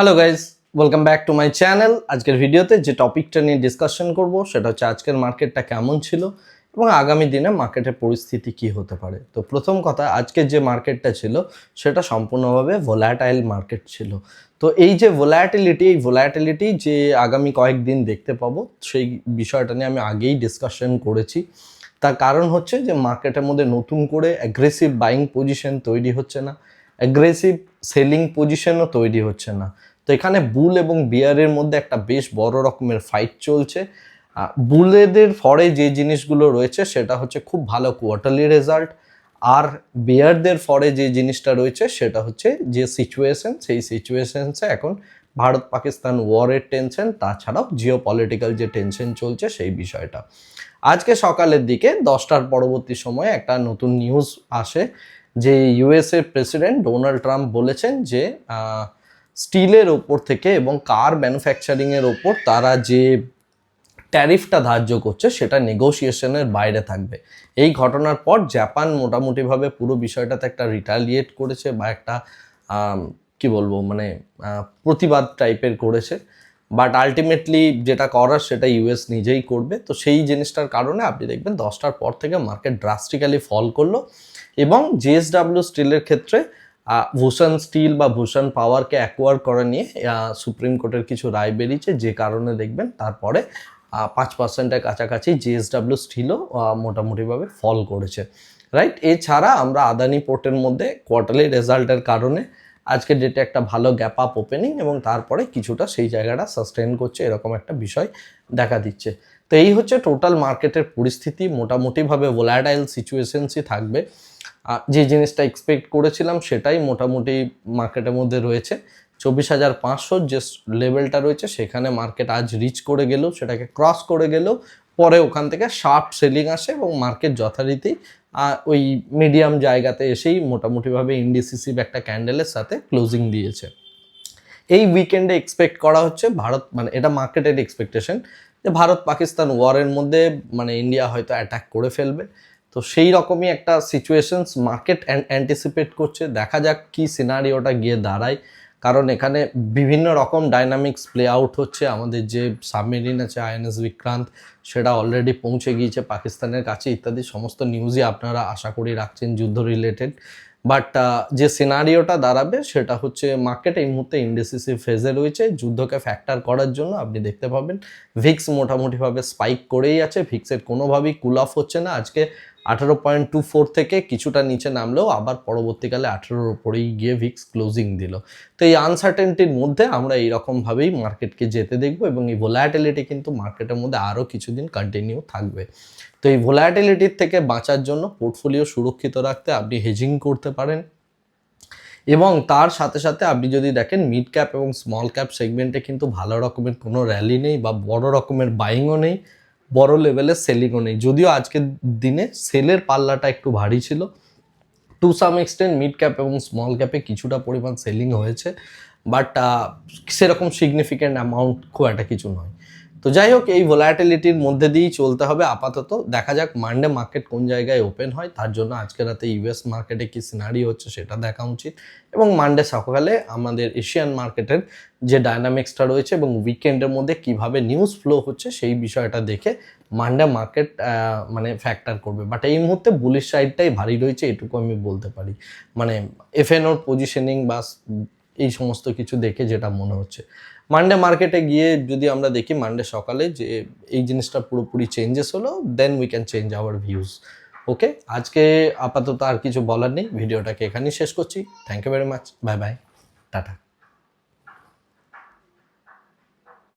Hello guys welcome back to my channel আজকের ভিডিওতে যে টপিকটা নিয়ে ডিসকাশন করব, সেটা হচ্ছে আজকের মার্কেটটা কেমন ছিল এবং আগামী দিনে মার্কেটের পরিস্থিতি কি হতে পারে। তো প্রথম কথা, আজকের যে মার্কেটটা ছিল, সেটা সম্পূর্ণভাবে ভোলাটাইল মার্কেট ছিল। তো এই যে ভোলাটিলিটি এই ভোলাটিলিটি যে আগামী কয়েকদিন দেখতে পাবো, সেই বিষয়টা নিয়ে আমি আগেই ডিসকাশন করেছি। তার কারণ হচ্ছে যে মার্কেটের মধ্যে নতুন করে অ্যাগ্রেসিভ বাইং পজিশন তৈরি হচ্ছে না। অ্যাগ্রেসিভ সেলিং পজিশনও তৈরি হচ্ছে না। তো এখানে বুল এবং বিয়ারের মধ্যে একটা বেশ বড় রকমের ফাইট চলছে। বুলেদের ফরে যে জিনিসগুলো রয়েছে, সেটা হচ্ছে খুব ভালো কোয়ার্টারলি রেজাল্ট আর বিয়ারদের ফরে যে জিনিসটা রয়েছে, সেটা হচ্ছে যে সিচুয়েশন সেই সিচুয়েশনসে এখন ভারত পাকিস্তান ওয়ারের টেনশন তাছাড়াও জিও পলিটিক্যাল যে টেনশন চলছে, সেই বিষয়টা। আজকে সকালের দিকে দশটার পরবর্তী সময়ে একটা নতুন নিউজ আসে, যে ইউএসএ প্রেসিডেন্ট ডোনাল্ড ট্রাম্প বলেছেন যে স্টিলের ওপর থেকে এবং কার ম্যানুফ্যাকচারিংয়ের ওপর তারা যে ট্যারিফটা ধার্য করছে, সেটা নেগোসিয়েশনের বাইরে থাকবে। এই ঘটনার পর জাপান মোটামুটিভাবে পুরো বিষয়টাতে একটা রিটালিয়েট করেছে বা একটা কি বলব মানে প্রতিবাদ টাইপের করেছে। বাট আলটিমেটলি যেটা করার সেটা ইউএস নিজেই করবে। তো সেই জিনিসটার কারণে আপনি দেখবেন দশটার পর থেকে মার্কেট ড্রাস্টিক্যালি ফল করল এবং জিএসডাব্লিউ স্টিলের ক্ষেত্রে ভূষণ স্টিল বা ভূষণ পাওয়ারকে অ্যাকোয়ার করা নিয়ে সুপ্রিম কোর্টের কিছু রায় বেরিয়েছে, যে কারণে দেখবেন তারপরে পাঁচ পার্সেন্টের কাছাকাছি জিএসডাব্লিউ স্টিলও মোটামুটিভাবে ফল করেছে। রাইট এছাড়া আমরা আদানি পোর্টের মধ্যে কোয়ার্টারলি রেজাল্টের কারণে আজকে ডেটে একটা ভালো গ্যাপ আপ ওপেনিং এবং তারপরে কিছুটা সেই জায়গাটা সাস্টেন করছে, এরকম একটা বিষয় দেখা দিচ্ছে। তো এই হচ্ছে টোটাল মার্কেটের পরিস্থিতি, মোটামুটিভাবে ভোলাটাইল সিচুয়েশনসই থাকবে। যে জিনিসটা এক্সপেক্ট করেছিলাম সেটাই মোটামুটি মার্কেটের মধ্যে রয়েছে। চব্বিশ হাজার পাঁচশোর যে লেভেলটা রয়েছে, সেখানে মার্কেট আজ রিচ করে গেলেও সেটাকে ক্রস করে গেলেও পরে ওখান থেকে শার্প সেলিং আসে এবং মার্কেট যথারীতি ওই মিডিয়াম জায়গাতে এসেই মোটামুটিভাবে ইন্ডিসিসিভ একটা ক্যান্ডেলের সাথে ক্লোজিং দিয়েছে। এই উইকেন্ডে এক্সপেক্ট করা হচ্ছে ভারত মানে এটা মার্কেটের এক্সপেকটেশন যে ভারত পাকিস্তান ওয়ারের মধ্যে মানে ইন্ডিয়া হয়তো অ্যাটাক করে ফেলবে। তো সেই রকমই একটা সিচুয়েশনস মার্কেট অ্যান্টিসিপেট করছে। দেখা যাক কি সিনারিওটা গিয়ে দাঁড়ায়। কারণ এখানে বিভিন্ন রকম ডাইনামিক্স প্লে আউট হচ্ছে। আমাদের যে সাবমেরিন আছে আইএনএস বিক্রান্ত, সেটা অলরেডি পৌঁছে গিয়েছে পাকিস্তানের কাছে ইত্যাদি। সমস্ত নিউজই আপনারা আশা করি রাখছেন যুদ্ধ রিলেটেড বাট যে সিনারিওটা দাঁড়াবে, সেটা হচ্ছে মার্কেট এই মুহূর্তে ইন্ডেসিসিভ ফেজে রয়েছে। যুদ্ধকে ফ্যাক্টর করার জন্য আপনি দেখতে পাবেন। ভিক্স মোটামুটিভাবে স্পাইক করেই আছে। ভিক্সের কোনোভাবেই কুল অফ হচ্ছে না। আজকে আঠারো পয়েন্ট টু ফোর থেকে কিছুটা নিচে নামলেও আবার পরবর্তীকালে আঠেরোর ওপরেই গিয়ে ভিক্স ক্লোজিং দিল। তো এই আনসার্টেনটির মধ্যে আমরা এইরকমভাবেই মার্কেটকে যেতে দেখব এবং এই ভোলাটিলিটি কিন্তু মার্কেটের মধ্যে আরও কিছুদিন কন্টিনিউ থাকবে। তো এই ভোলাটিলিটির থেকে বাঁচার জন্য পোর্টফোলিও সুরক্ষিত রাখতে আপনি হেজিং করতে পারেন। এবং তার সাথে সাথে আপনি যদি দেখেন মিড ক্যাপ এবং স্মল ক্যাপ সেগমেন্টে কিন্তু ভালো রকমের কোনো র্যালি নেই বা বড় রকমের বাইংও নেই। বড় লেভেলের সেলিংও নেই। যদিও আজকের দিনে সেলের পাল্লাটা একটু ভারী ছিল। To some extent mid cap এবং স্মল ক্যাপে কিছুটা পরিমাণ সেলিং হয়েছে বাট সেরকম সিগনিফিক্যান্ট অ্যামাউন্ট খুব একটা কিছু নয়। তো যাই হোক, এই ভোলাটিলিটির মধ্যে দিয়েই চলতে হবে। আপাতত দেখা যাক মানডে মার্কেট কোন জায়গায় ওপেন হয়। তার জন্য আজকে রাতে ইউএস মার্কেটে কি সিনারি হচ্ছে সেটা দেখা উচিত। এবং মানডে সকালে আমাদের এশিয়ান মার্কেটের যে ডায়নামিক্সটা রয়েছে এবং উইকেন্ডের মধ্যে কীভাবে নিউজ ফ্লো হচ্ছে সেই বিষয়টা দেখে মানডে মার্কেট মানে ফ্যাক্টর করবে। বাট এই মুহূর্তে বুলিশ সাইডটাই ভারী রয়েছে, এটুকু আমি বলতে পারি। মানে এফএনওর পজিশনিং বা এই সমস্ত কিছু দেখে যেটা মনে হচ্ছে। মানডে মার্কেটে গিয়ে যদি আমরা দেখি মানডে সকালে যে এই জিনিসটা পুরোপুরি চেঞ্জেস হলো then we can change our views okay আজকে আপাতত আর কিছু বলার নেই। ভিডিওটাকে এখানেই শেষ করছি। Thank you very much bye bye tata.